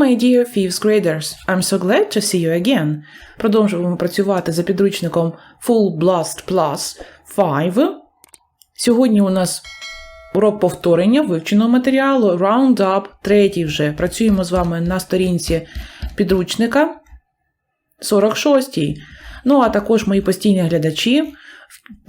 my dear fifth graders, I'm so glad to see you again. Продовжуємо працювати за підручником Full Blast Plus 5. Сьогодні у нас урок повторення вивченого матеріалу Roundup, третій вже. Працюємо з вами на сторінці підручника 46. Ну, а також мої постійні глядачі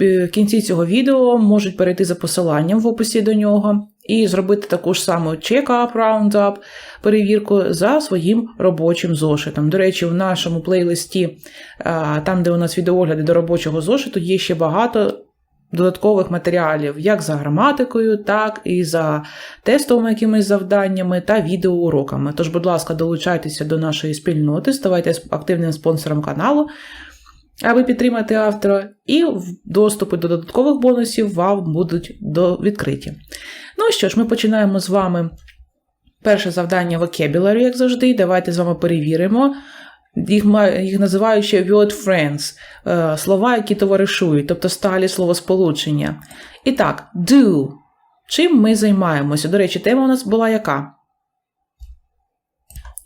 в кінці цього відео можуть перейти за посиланням в описі до нього і зробити таку ж саму check-up, round-up, перевірку за своїм робочим зошитом. До речі, в нашому плейлисті, там, де у нас відеогляди до робочого зошиту, є ще багато. Додаткових матеріалів як за граматикою, так і за тестовими якимись завданнями та відеоуроками. Тож, будь ласка, долучайтеся до нашої спільноти, ставайте активним спонсором каналу, аби підтримати автора, і доступи до додаткових бонусів вам будуть відкриті. Ну що ж, ми починаємо з вами перше завдання vocabulary, як завжди. Давайте з вами перевіримо. Їх їх називають ще word friends, е, слова, які товаришують, тобто сталі словосполучення. І так, do. Чим ми займаємося? До речі, тема у нас була яка?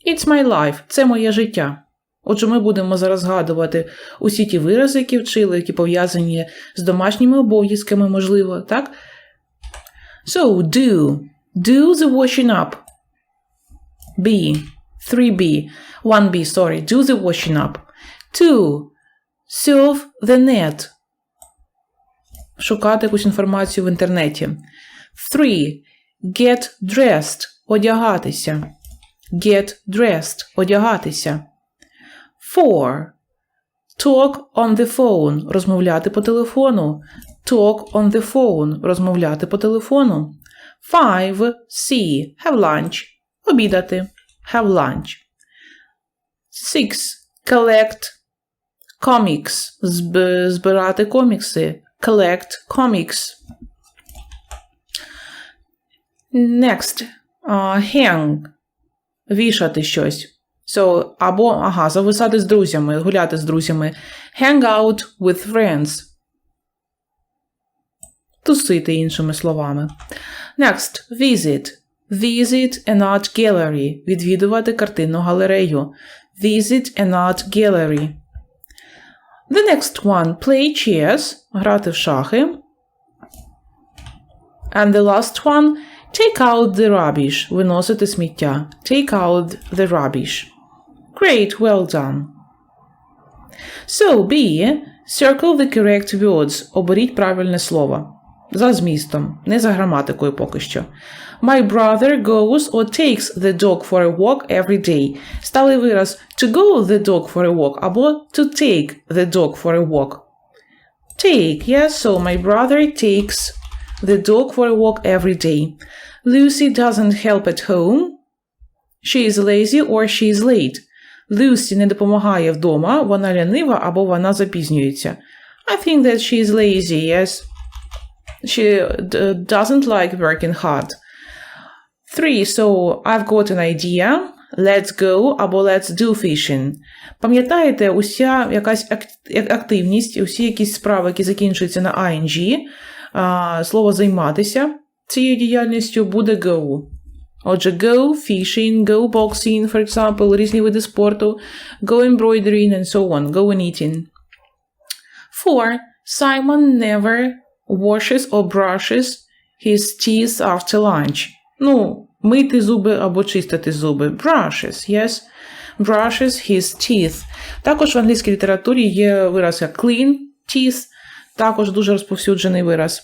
It's my life. Це моє життя. Отже, ми будемо зараз згадувати усі ті вирази, які вчили, які пов'язані з домашніми обов'язками, можливо, так? So, do. Do the washing up. B. 3B. 1B, sorry. Do the washing up. 2. Surf the net. Шукати якусь інформацію в інтернеті. 3. Get dressed. Одягатися. Get dressed. Одягатися. 4. Talk on the phone. Розмовляти по телефону. Talk on the phone. Розмовляти по телефону. 5. See. Have lunch. Обідати. Have lunch. 6. Collect comics. Зб- збирати комікси. Collect comics. Next. Uh, hang. Вішати щось. So, або, ага, зависати з друзями, гуляти з друзями. Hang out with friends. Тусити іншими словами. Next. Visit. Visit an art gallery. Відвідувати картинну галерею. Visit an art gallery. The next one. Play chess. Грати в шахи. And the last one. Take out the rubbish. Виносити сміття. Take out the rubbish. Great, well done. So, B. Circle the correct words. Оберіть правильне слово. За змістом, не за граматикою поки що. My brother goes or takes the dog for a walk every day. Сталий вираз to go the dog for a walk або to take the dog for a walk. Take, yes, so my brother takes the dog for a walk every day. Lucy doesn't help at home. She is lazy or she is late. Люсі не допомагає вдома, вона лянива або вона запізнюється. I think that she is lazy, yes. She doesn't like working hard. Three, so I've got an idea. Let's go або let's do fishing. Пам'ятаєте, уся якась активність, усі якісь справи, які закінчуються на ing, слово займатися цією діяльністю буде go. Отже, go fishing, go boxing, for example, різні види спорту, go embroidering and so on, go and eating. Four, Simon never washes or brushes his teeth after lunch. Ну, мити зуби або чистити зуби. Brushes, yes. Brushes his teeth. Також в англійській літературі є вираз як clean teeth, також дуже розповсюджений вираз.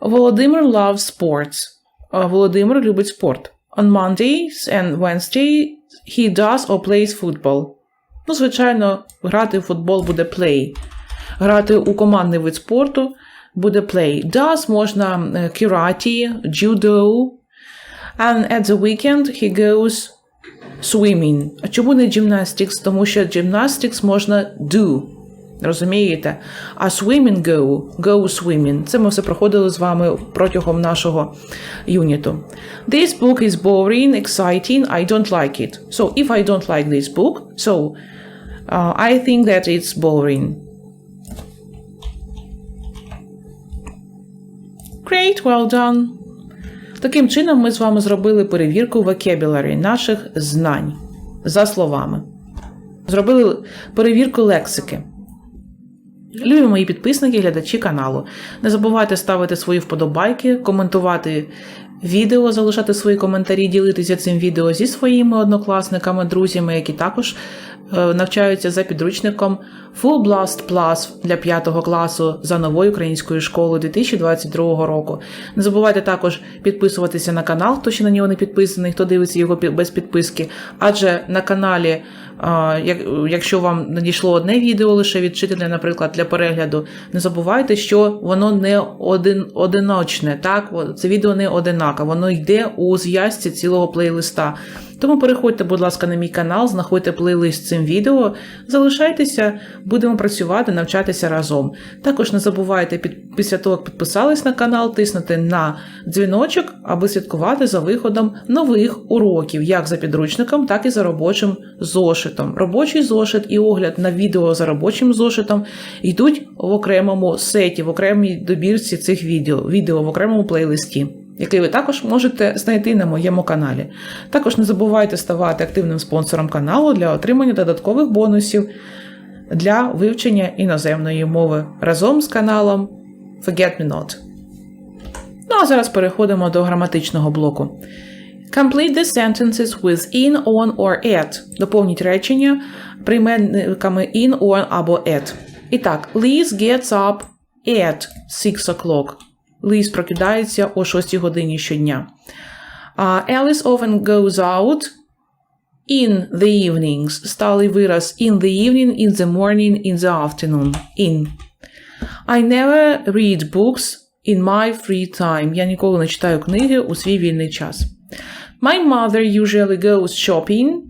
Володимир loves sports. Володимир любить спорт. On Mondays and Wednesdays he does or plays football. Ну, звичайно, грати в футбол буде play. Грати у командний вид спорту буде play. Does можна karate, judo. And at the weekend he goes swimming. А чому не gymnastics? Тому що gymnastics можна do. Розумієте? А swimming go, go swimming. Це ми все проходили з вами протягом нашого юніту. This book is boring, exciting, I don't like it. So, if I don't like this book, so uh, I think that it's boring. Great, well done. Таким чином, ми з вами зробили перевірку vocabulary наших знань за словами. Зробили перевірку лексики. Любі мої підписники, глядачі каналу. Не забувайте ставити свої вподобайки, коментувати відео, залишати свої коментарі, ділитися цим відео зі своїми однокласниками, друзями, які також е, навчаються за підручником Full Blast Plus для 5 класу за новою українською школою 2022 року. Не забувайте також підписуватися на канал, хто ще на нього не підписаний, хто дивиться його без підписки. Адже на каналі, якщо вам надійшло одне відео лише від наприклад, для перегляду, не забувайте, що воно не один, одиночне. Так? Це відео не одинакове, воно йде у зв'язці цілого плейлиста. Тому переходьте, будь ласка, на мій канал, знаходьте плейлист з цим відео, залишайтеся, будемо працювати, навчатися разом. Також не забувайте під, після того, як підписались на канал, тиснути на дзвіночок, аби слідкувати за виходом нових уроків, як за підручником, так і за робочим зошитом. Робочий зошит і огляд на відео за робочим зошитом йдуть в окремому сеті, в окремій добірці цих відео, відео в окремому плейлисті який ви також можете знайти на моєму каналі. Також не забувайте ставати активним спонсором каналу для отримання додаткових бонусів для вивчення іноземної мови разом з каналом Forget Me Not. Ну а зараз переходимо до граматичного блоку. Complete the sentences with in, on or at. Доповніть речення прийменниками in, on або at. І так, Liz gets up at 6 o'clock. Ліз прокидається о 6 годині щодня. Uh, Alice often goes out in the evenings. Сталий вираз in the evening, in the morning, in the afternoon. In. I never read books in my free time. Я ніколи не читаю книги у свій вільний час. My mother usually goes shopping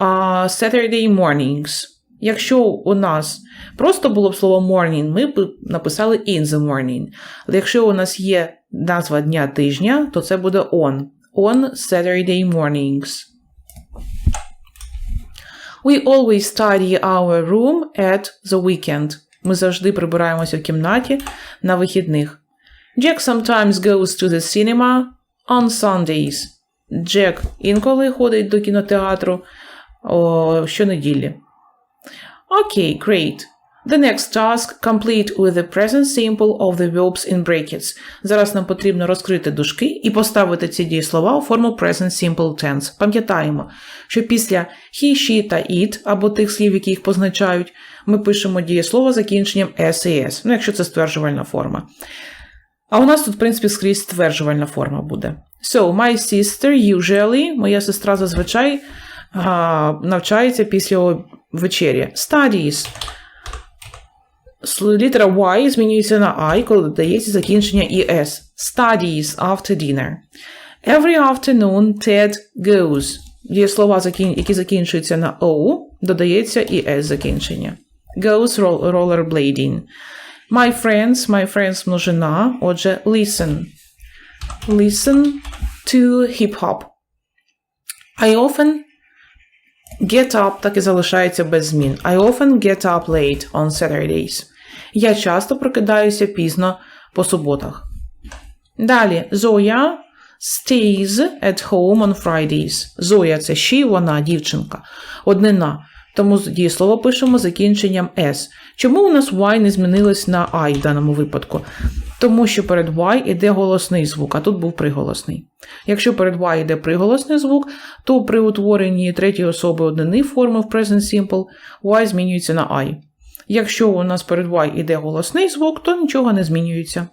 uh, Saturday mornings. Якщо у нас просто було б слово morning, ми б написали in the morning. Але якщо у нас є назва дня тижня, то це буде on. On Saturday mornings. We always tidy our room at the weekend. Ми завжди прибираємося в кімнаті на вихідних. Jack sometimes goes to the cinema on Sundays. Джек інколи ходить до кінотеатру щонеділі. Okay, great. The next task complete with the present simple of the verbs in brackets. Зараз нам потрібно розкрити дужки і поставити ці дієслова у форму present simple tense. Пам'ятаємо, що після he, she та it, або тих слів, які їх позначають, ми пишемо дієслово закінченням s ну якщо це стверджувальна форма. А у нас тут, в принципі, скрізь стверджувальна форма буде. So, my sister usually, моя сестра зазвичай навчається після вечері. Studies. С- Літера Y змінюється на I, коли додається закінчення ES. Studies after dinner. Every afternoon Ted goes. Є слова, закін- які закінчуються на O, додається ES закінчення. Goes roll- rollerblading. My friends, my friends множина, отже, listen. Listen to hip-hop. I often Get up так і залишається без змін. I often get up late on Saturdays. Я часто прокидаюся пізно по суботах. Далі, Зоя stays at home on Fridays. Зоя це she, вона, дівчинка. Однина. Тому дієслово пишемо закінченням S. Чому у нас Y не змінилось на I в даному випадку? Тому що перед Y іде голосний звук, а тут був приголосний. Якщо перед Y йде приголосний звук, то при утворенні третьої особи однини форми в Present Simple Y змінюється на I. Якщо у нас перед Y іде голосний звук, то нічого не змінюється.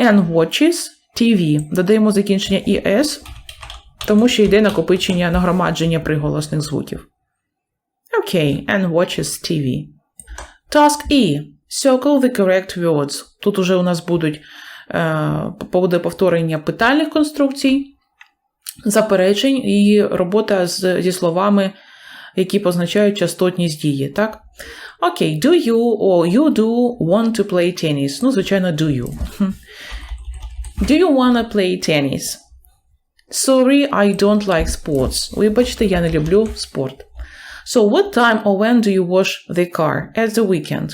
N watches TV. Додаємо закінчення ES, тому що йде накопичення нагромадження приголосних звуків. Окей, N watches TV. Task E. Circle the correct words. Тут уже у нас будуть е, буде повторення питальних конструкцій, заперечень і робота з, зі словами, які позначають частотність дії. Так? Окей, do you or you do want to play tennis? Ну, звичайно, do you. Do you wanna play tennis? Sorry, I don't like sports. Вибачте, я не люблю спорт. So what time or when do you wash the car? At the weekend.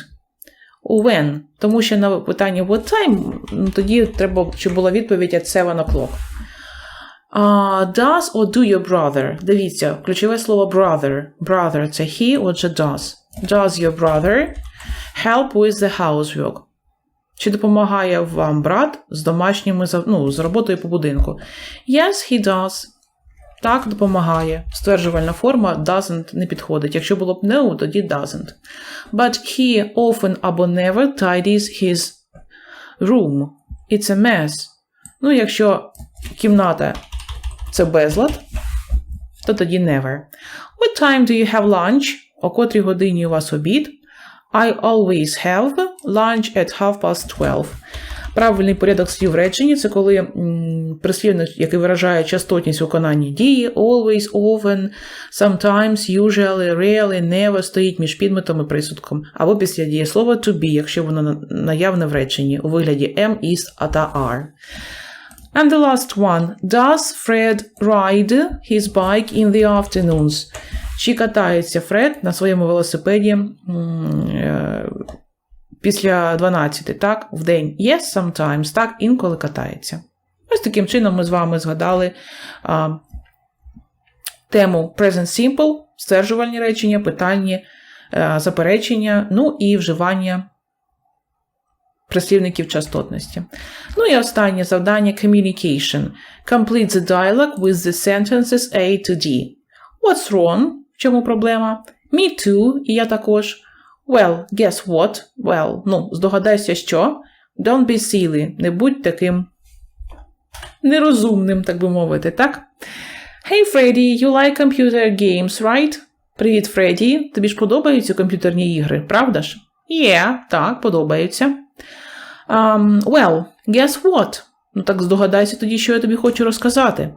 When. Тому що на питання what time, ну, тоді треба, щоб була відповідь at 7 o'clock. Uh, does or do your brother? Дивіться, ключове слово brother. Brother це he, отже does. Does your brother help with the housework? Чи допомагає вам брат з домашніми ну, з роботою по будинку? Yes, he does. Так, допомагає. Стверджувальна форма doesn't не підходить. Якщо було б no, тоді doesn't. But he often або never tidies his room. It's a mess. Ну, якщо кімната це безлад, то тоді never. What time do you have lunch? О котрій годині у вас обід? I always have lunch at half past 12. Правильний порядок слів в реченні це коли прислівник, який виражає частотність виконання дії, always, often, sometimes, usually, rarely, never стоїть між підметом і присудком, або після дієслова to be, якщо воно на- наявне в реченні у вигляді am, is та are. And the last one. Does Fred ride his bike in the afternoons? Чи катається Фред на своєму велосипеді е, після 12, так? В день? Yes, sometimes, так, інколи катається. Ось таким чином ми з вами згадали а, тему Present Simple, стверджувальні речення, питання, е, заперечення, ну і вживання прислівників частотності. Ну і останнє завдання communication. Complete the dialogue with the sentences A to D. What's wrong? В чому проблема? Me too, і я також. Well, guess what? Well, ну, здогадайся, що. Don't be silly, не будь таким нерозумним, так би мовити, так? Hey, Freddy, you like computer games, right? Привіт, Фредді. Тобі ж подобаються комп'ютерні ігри, правда ж? Yeah, так, подобаються. Um, well, guess what? Ну так здогадайся тоді, що я тобі хочу розказати.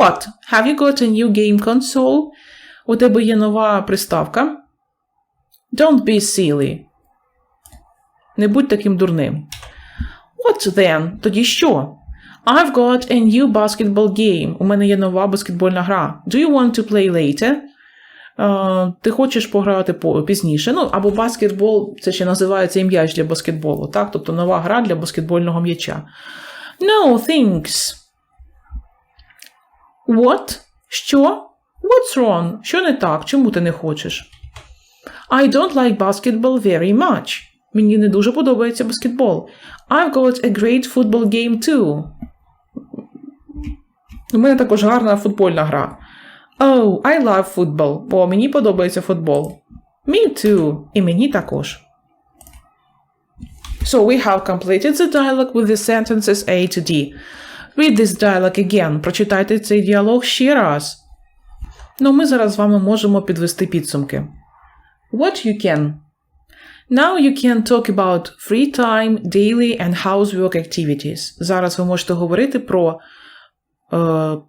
What? Have you got a new game console? У тебе є нова приставка? Don't be silly. Не будь таким дурним. What then? Тоді що? I've got a new basketball game. У мене є нова баскетбольна гра. Do you want to play later? Е, ти хочеш пограти пізніше. Ну, або баскетбол, це ще називається і м'яч для баскетболу, так? Тобто нова гра для баскетбольного м'яча. No, thanks. What? Що? What's wrong? Що не так? Чому ти не хочеш? I don't like basketball very much. Мені не дуже подобається баскетбол. I've got a great football game too. У мене також гарна футбольна гра. Oh, I love football. О, мені подобається футбол. Me too. І мені також. So we have completed the dialogue with the sentences A to D. Read this dialogue again. Прочитайте цей діалог ще раз. Ну, ми зараз з вами можемо підвести підсумки. What you can. Now you can talk about free time, daily and housework activities. Зараз ви можете говорити про е,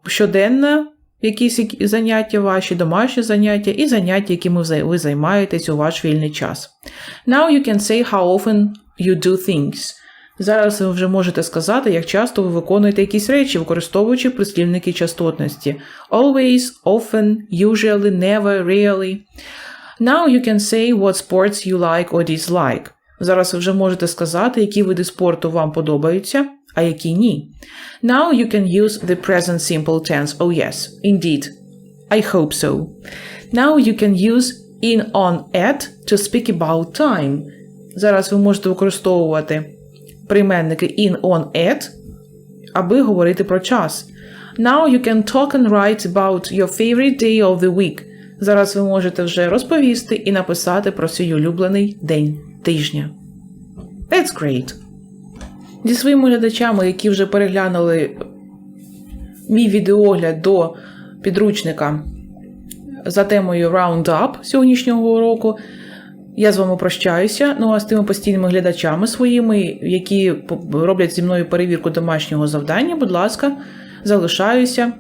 щоденне якісь заняття ваші, домашні заняття і заняття, якими ви займаєтесь у ваш вільний час. Now you can say how often you do things. Зараз ви вже можете сказати, як часто ви виконуєте якісь речі, використовуючи прислівники частотності. Always, often, usually, never, rarely. Now you can say what sports you like or dislike. Зараз ви вже можете сказати, які види спорту вам подобаються, а які ні. Now you can use the present simple tense. Oh yes, indeed. I hope so. Now you can use in on at to speak about time. Зараз ви можете використовувати прийменники in on at, аби говорити про час. Now you can talk and write about your favorite day of the week. Зараз ви можете вже розповісти і написати про свій улюблений день тижня. That's great. Зі своїми глядачами, які вже переглянули мій відеогляд до підручника за темою Roundup сьогоднішнього уроку, я з вами прощаюся. Ну а з тими постійними глядачами своїми, які роблять зі мною перевірку домашнього завдання, будь ласка, залишаюся.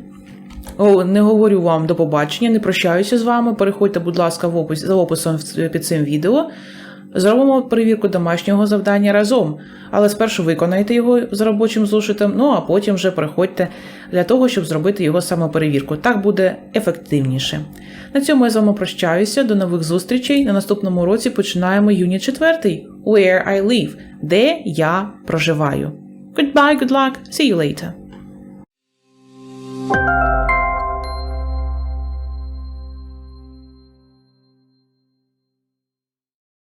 Не говорю вам до побачення, не прощаюся з вами. Переходьте, будь ласка, в опис, за описом під цим відео. Зробимо перевірку домашнього завдання разом, але спершу виконайте його з робочим зошитом, ну а потім вже приходьте для того, щоб зробити його самоперевірку. Так буде ефективніше. На цьому я з вами прощаюся. До нових зустрічей. На наступному році починаємо юніт 4 Where I live, де я проживаю. Goodbye, good luck, see you later.